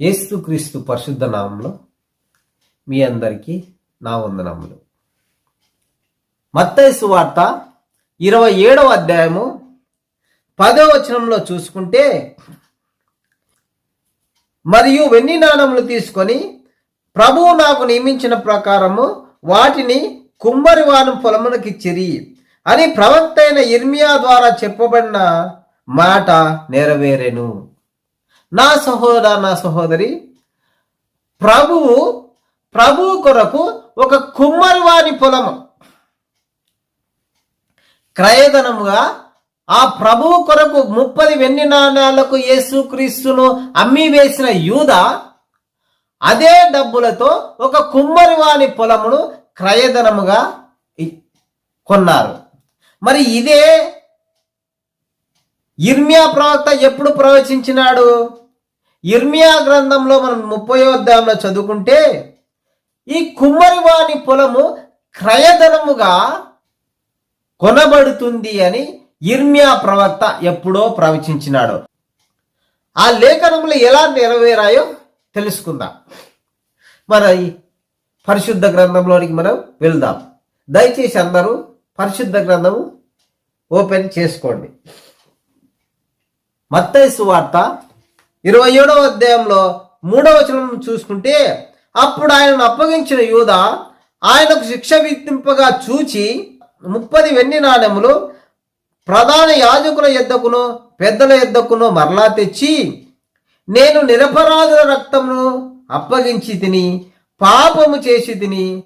యేసుక్రీస్తు పరిశుద్ధ నామంలో మీ అందరికీ నా వందనములు. మత్తైసు వార్త ఇరవై ఏడవ అధ్యాయము పదో వచనంలో చూసుకుంటే మరియు వెన్ని నాణములు తీసుకొని ప్రభువు నాకు నియమించిన ప్రకారము వాటిని కుమ్మరివానం పొలమునకిచ్చిరి అని ప్రవక్త అయిన ఇర్మియా ద్వారా చెప్పబడిన మాట నెరవేరెను. నా సహోదర నా సహోదరి ప్రభువు ప్రభువు కొరకు ఒక కుమ్మరివాని పొలము. క్రయధనముగా ఆ ప్రభువు కొరకు ముప్పది వెన్ని నాణ్యాలకు యేసుక్రీస్తును అమ్మి వేసిన యూద అదే డబ్బులతో ఒక కుమ్మరివాని పొలమును క్రయధనముగా కొన్నారు. మరి ఇదే ఇర్మియా ప్రవక్త ఎప్పుడు ప్రవచించినాడు? ఇర్మియా గ్రంథంలో మనం ముప్పై అధ్యాయంలో చదువుకుంటే ఈ కుమ్మరివాని పొలము క్రయధనముగా కొనబడుతుంది అని ఇర్మియా ప్రవక్త ఎప్పుడో ప్రవచించినాడు. ఆ లేఖనములు ఎలా నెరవేరాయో తెలుసుకుందాం. మన ఈ పరిశుద్ధ గ్రంథంలోనికి మనం వెళ్దాం. దయచేసి అందరూ పరిశుద్ధ గ్రంథము ఓపెన్ చేసుకోండి. మత్తైసు వార్త ఇరవై ఏడవ అధ్యాయంలో మూడవ వచనం చూసుకుంటే అప్పుడు ఆయనను అప్పగించిన యూద ఆయనకు శిక్ష విధింపగా చూచి ముప్పది వెన్ని నాణ్యములు ప్రధాన యాజకుల ఎద్దకును పెద్దల ఎద్దకును మరలా తెచ్చి నేను నిరపరాధుల రక్తమును అప్పగించి తిని పాపము చేసి తిని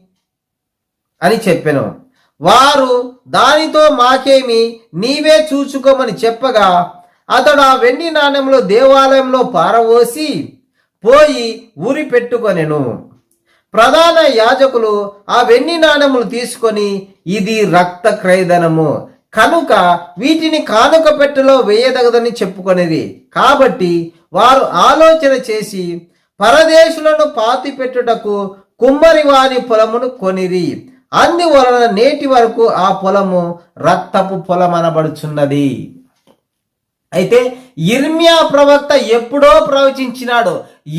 అని చెప్పాను. వారు దానితో మాకేమి నీవే చూచుకోమని చెప్పగా అతడు ఆ వెండి నాణ్యంలో దేవాలయంలో పారవోసి పోయి ఊరి పెట్టుకొనెను. ప్రధాన యాజకులు ఆ వెండి నాణెములు తీసుకొని ఇది రక్త క్రయధనము. కనుక వీటిని కానుక పెట్టెలో వేయదగదని చెప్పుకొనేది. కాబట్టి వారు ఆలోచన చేసి పరదేశులను పాతి పెట్టుటకు కుమ్మరి వారి పొలమును కొనిరి. అందువలన నేటి వరకు ఆ పొలము రక్తపు పొలం అనబడుచున్నది అయితే ఇర్మియా ప్రవక్త ఎప్పుడో ప్రవచించినాడు.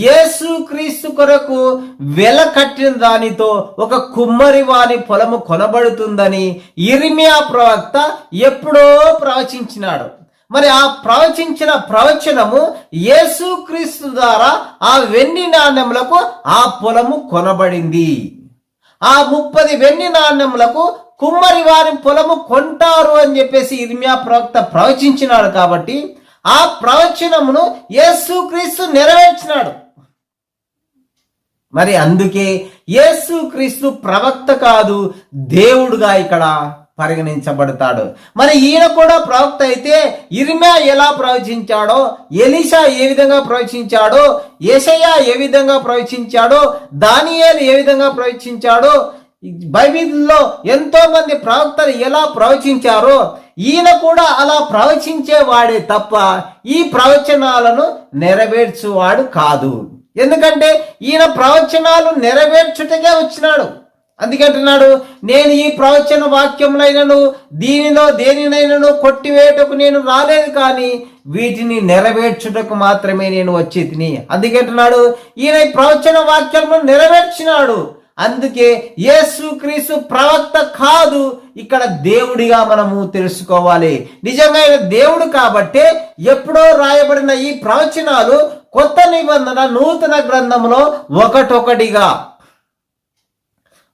యేసు క్రీస్తు కొరకు వెల కట్టిన దానితో ఒక కుమ్మరి వాని పొలము కొనబడుతుందని ఇర్మియా ప్రవక్త ఎప్పుడో ప్రవచించినాడు. మరి ఆ ప్రవచించిన ప్రవచనము యేసు క్రీస్తు ద్వారా ఆ వెండి నాణ్యములకు ఆ పొలము కొనబడింది. ఆ ముప్పది వెండి నాణ్యములకు కుమ్మరి వారి పొలము కొంటారు అని చెప్పేసి ఇర్మియా ప్రవక్త ప్రవచించినాడు కాబట్టి ఆ ప్రవచనమును యేసుక్రీస్తు నెరవేర్చినాడు. మరి అందుకే యేసుక్రీస్తు ప్రవక్త కాదు దేవుడుగా ఇక్కడ పరిగణించబడతాడు. మరి ఈయన కూడా ప్రవక్త అయితే ఇర్మియా ఎలా ప్రవచించాడో ఎలిషా ఏ విధంగా ప్రవచించాడో ఏషయా ఏ విధంగా ప్రవచించాడో దానియేలు ఏ విధంగా ప్రవచించాడో బైబిల్లో ఎంతో మంది ప్రవక్తలు ఎలా ప్రవచించారో ఈయన కూడా అలా ప్రవచించేవాడే తప్ప ఈ ప్రవచనాలను నెరవేర్చువాడు కాదు. ఎందుకంటే ఈయన ప్రవచనాలు నెరవేర్చుటకే వచ్చినాడు. అందుకంటున్నాడు నేను ఈ ప్రవచన వాక్యములైనను దీనిలో దేనినైనను కొట్టివేయటకు నేను రాలేదు కానీ వీటిని నెరవేర్చుటకు మాత్రమే నేను వచ్చి తిని. అందుకంటున్నాడు ఈయన ఈ ప్రవచన వాక్యములను నెరవేర్చినాడు. అందుకే యేసు క్రీస్తు ప్రవక్త కాదు ఇక్కడ దేవుడిగా మనము తెలుసుకోవాలి. నిజంగా ఆయన దేవుడు కాబట్టే ఎప్పుడో రాయబడిన ఈ ప్రవచనాలు కొత్త నిబంధన నూతన గ్రంథంలో ఒకటొకటిగా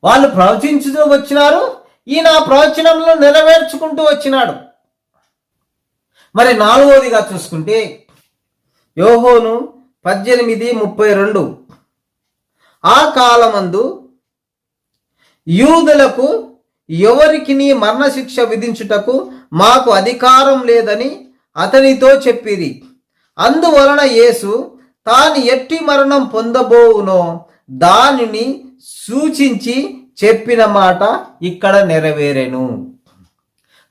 వాళ్ళు ప్రవచించుతూ వచ్చినారు. ఈయన ఆ ప్రవచనంలో నెరవేర్చుకుంటూ వచ్చినాడు. మరి నాలుగోదిగా చూసుకుంటే యోహోను పద్దెనిమిది ముప్పై రెండు. ఆ కాలమందు యూదులకు ఎవరికి నీ మరణశిక్ష విధించుటకు మాకు అధికారం లేదని అతనితో చెప్పిరి. అందువలన యేసు తాను ఎట్టి మరణం పొందబోవునో దానిని సూచించి చెప్పిన మాట ఇక్కడ నెరవేరెను.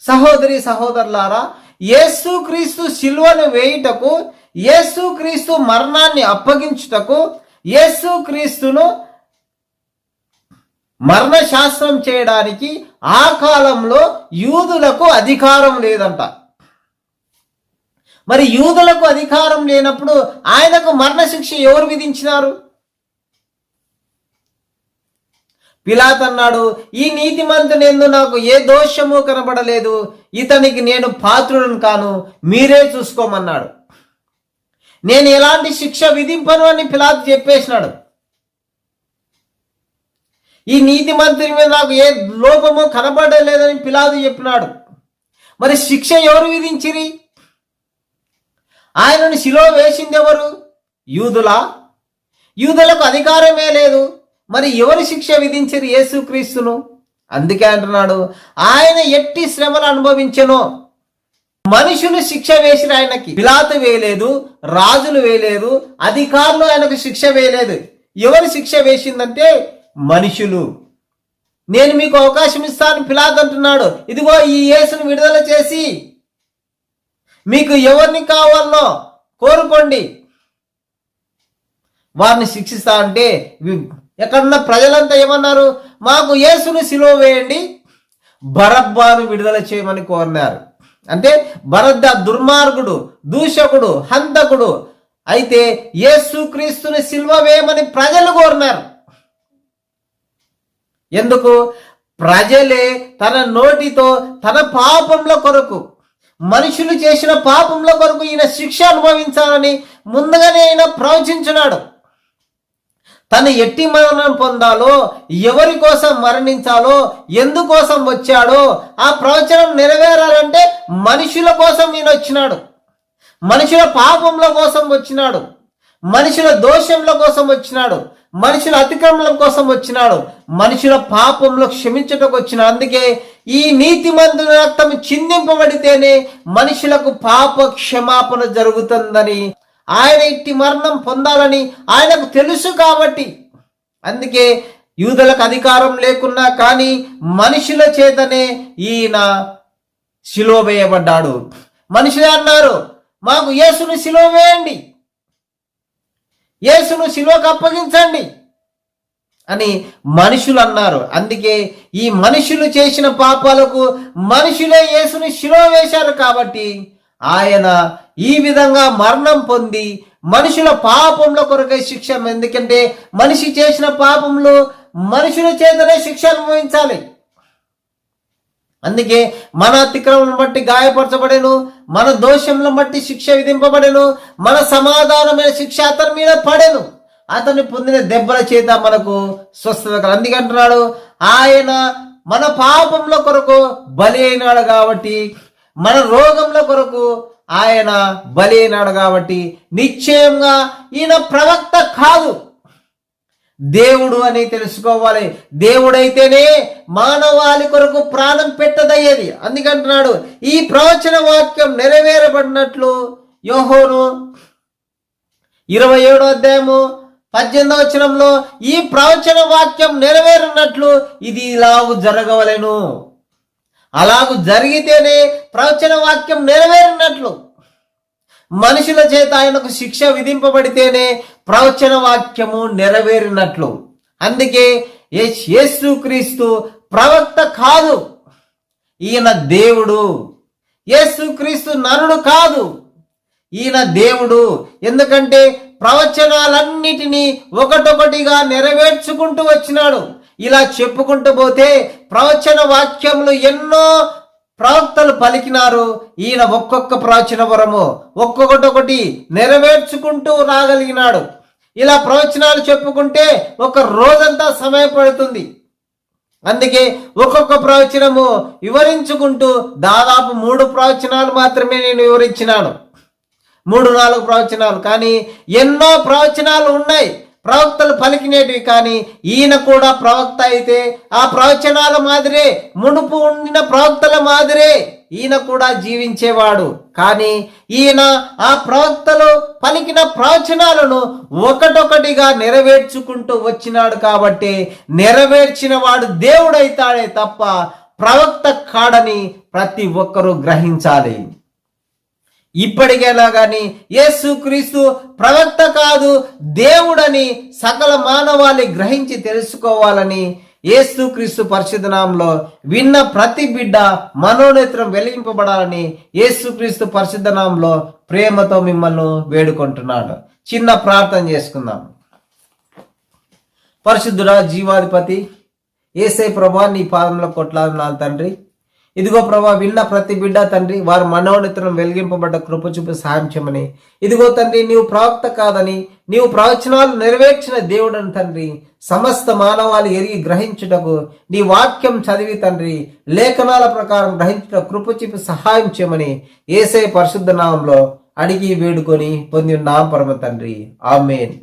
సహోదరి సహోదరులారా యేసుక్రీస్తు శిల్వను వేయుటకు యేసుక్రీస్తు మరణాన్ని అప్పగించుటకు యేసుక్రీస్తును మరణశాస్త్రం చేయడానికి ఆ కాలంలో యూదులకు అధికారం లేదంట. మరి యూదులకు అధికారం లేనప్పుడు ఆయనకు మరణశిక్ష ఎవరు విధించినారు? పిలాత్ అన్నాడు ఈ నీతిమంతునందు నాకు ఏ దోషము కనబడలేదు. ఇతనికి నేను పాత్రులను కాను మీరే చూసుకోమన్నాడు. నేను ఎలాంటి శిక్ష విధింపను అని పిలాత్ చెప్పేసినాడు. ఈ నీతిమంతుని మీద నాకు ఏ లోపము కనబడలేదని పిలాదు చెప్పినాడు. మరి శిక్ష ఎవరు విధించిరి? ఆయనను శిలో వేసింది ఎవరు యూదులా? యూదులకు అధికారమే లేదు. మరి ఎవరు శిక్ష విధించరు యేసుక్రీస్తును? అందుకే అంటున్నాడు ఆయన ఎట్టి శ్రమలు అనుభవించను. మనుషులు శిక్ష వేసిన ఆయనకి. పిలాతు వేయలేదు రాజులు వేయలేదు అధికారులు ఆయనకు శిక్ష వేయలేదు. ఎవరు శిక్ష వేసిందంటే మనుషులు. నేను మీకు అవకాశం ఇస్తాను పిలాత్ అంటున్నాడు ఇదిగో ఈ యేసును విడుదల చేసి మీకు ఎవరిని కావాలనో కోరుకోండి. వారిని శిక్షిస్తా అంటే ఎక్కడున్న ప్రజలంతా ఏమన్నారు? మాకు యేసును సిలువ వేయండి బరబ్బాను విడుదల చేయమని కోరినారు. అంటే భరద్ద దుర్మార్గుడు దూషకుడు హంతకుడు అయితే యేసుక్రీస్తుని సిల్వ వేయమని ప్రజలు కోరినారు. ఎందుకు? ప్రజలే తన నోటితో తన పాపంలో కొరకు మనుషులు చేసిన పాపంలో కొరకు ఈయన శిక్ష అనుభవించాలని ముందుగానే ఆయన ప్రవచించున్నాడు తను ఎట్టి మరణం పొందాలో ఎవరి కోసం మరణించాలో ఎందుకోసం వచ్చాడో ఆ ప్రవచనం నెరవేరాలంటే మనుషుల కోసం ఈయన వచ్చినాడు. మనుషుల పాపంల కోసం వచ్చినాడు. మనుషుల దోషంల కోసం వచ్చినాడు. మనుషుల అతిక్రమల కోసం వచ్చినాడు. మనుషుల పాపంలో క్షమించటకు వచ్చిన అందుకే ఈ నీతి నీతిమంతుని రక్తం చిందింపబడితేనే మనుషులకు పాప క్షమాపణ జరుగుతుందని ఆయన ఇట్టి మరణం పొందాలని ఆయనకు తెలుసు కాబట్టి. అందుకే యూదులకు అధికారం లేకున్నా కానీ మనుషుల చేతనే ఈయన శిలో వేయబడ్డాడు. మనుషులే అన్నారు మాకు యేసును శిలో వేయండి. యేసును శిలోకి అప్పగించండి. అని మనుషులు అన్నారు. అందుకే ఈ మనుషులు చేసిన పాపాలకు మనుషులే యేసుని శిలో వేశారు కాబట్టి ఆయన ఈ విధంగా మరణం పొంది మనుషుల పాపంలో కొరకై శిక్ష ఎందుకంటే మనిషి చేసిన పాపంలో మనుషుల చేతనే శిక్ష అనుభవించాలి. అందుకే మన అతిక్రమం బట్టి గాయపరచబడెను మన దోషంలో బట్టి శిక్ష విధింపబడెను మన సమాధానమైన శిక్ష అతని మీద పడేను. అతన్ని పొందిన దెబ్బల చేత మనకు స్వస్థత అందుకంటున్నాడు ఆయన మన పాపంలో కొరకు బలి అయినాడు కాబట్టి మన రోగముల కొరకు ఆయన బలి అయినాడు కాబట్టి నిశ్చయంగా ఈయన ప్రవక్త కాదు. దేవుడు అని తెలుసుకోవాలి. దేవుడైతేనే మానవాళి కొరకు ప్రాణం పెట్టదయ్యేది. అందుకంటున్నాడు ఈ ప్రవచన వాక్యం నెరవేరబడినట్లు యోహోను ఇరవై ఏడో అధ్యాయము పద్దెనిమిదవ వచనంలో ఈ ప్రవచన వాక్యం నెరవేరినట్లు ఇది ఇలా జరగవలెను. అలాగు జరిగితేనే ప్రవచన వాక్యం నెరవేరినట్లు. మనుషుల చేత ఆయనకు శిక్ష విధింపబడితేనే ప్రవచన వాక్యము నెరవేరినట్లు. అందుకే యేసుక్రీస్తు ప్రవక్త కాదు. ఈయన దేవుడు. యేసుక్రీస్తు నరుడు కాదు. ఈయన దేవుడు. ఎందుకంటే ప్రవచనాలన్నిటినీ ఒకటొకటిగా నెరవేర్చుకుంటూ వచ్చినాడు. ఇలా చెప్పుకుంటూ పోతే ప్రవచన వాక్యములు ఎన్నో ప్రవక్తలు పలికినారు. ఈయన ఒక్కొక్క ప్రవచన వరము ఒక్కొక్కటొకటి నెరవేర్చుకుంటూ రాగలిగినాడు. ఇలా ప్రవచనాలు చెప్పుకుంటే ఒక రోజంతా సమయం పడుతుంది. అందుకే ఒక్కొక్క ప్రవచనము వివరించుకుంటూ దాదాపు మూడు ప్రవచనాలు మాత్రమే నేను వివరించినాను. మూడు నాలుగు ప్రవచనాలు కానీ ఎన్నో ప్రవచనాలు ఉన్నాయి. ప్రవక్తలు పలికినేటివి కానీ ఈయన కూడా ప్రవక్త అయితే ఆ ప్రవచనాల మాదిరే మునుపు ఉండిన ప్రవక్తల మాదిరే ఈయన కూడా జీవించేవాడు. కానీ ఈయన ఆ ప్రవక్తలు పలికిన ప్రవచనాలను ఒకటొకటిగా నెరవేర్చుకుంటూ వచ్చినాడు కాబట్టి నెరవేర్చిన వాడు దేవుడైతాడే తప్ప ప్రవక్త కాడని ప్రతి ఒక్కరూ గ్రహించాలి. ఇప్పటికైనా కానీ యేసుక్రీస్తు ప్రవక్త కాదు దేవుడని సకల మానవాళి గ్రహించి తెలుసుకోవాలని ఏసుక్రీస్తు పరిశుద్ధనామంలో విన్న ప్రతి బిడ్డ మనోనేత్రం వెలిగింపబడాలని ఏసుక్రీస్తు పరిశుద్ధనామంలో ప్రేమతో మిమ్మల్ని వేడుకుంటున్నాడు. చిన్న ప్రార్థన చేసుకుందాం. పరిశుద్ధుడా జీవాధిపతి ఏసై ప్రభా నీ పాదంలో కొట్లాడినాను తండ్రి ఇదిగో ప్రభా విన్న ప్రతి బిడ్డ తండ్రి వారి మనోనితనం వెలిగింపబడ్డ కృప చూపి సహాయం చేయమని. ఇదిగో తండ్రి నీవు ప్రవక్త కాదని నీవు ప్రవచనాలు నెరవేర్చిన దేవుడని తండ్రి సమస్త మానవాలు ఎరిగి గ్రహించుటకు నీ వాక్యం చదివి తండ్రి లేఖనాల ప్రకారం గ్రహించుట కృప చూపి సహాయం చేయమని ఏసై పరిశుద్ధ నామంలో అడిగి వేడుకొని పొంది ఉన్నాం పరమ తండ్రి. ఆమెన్.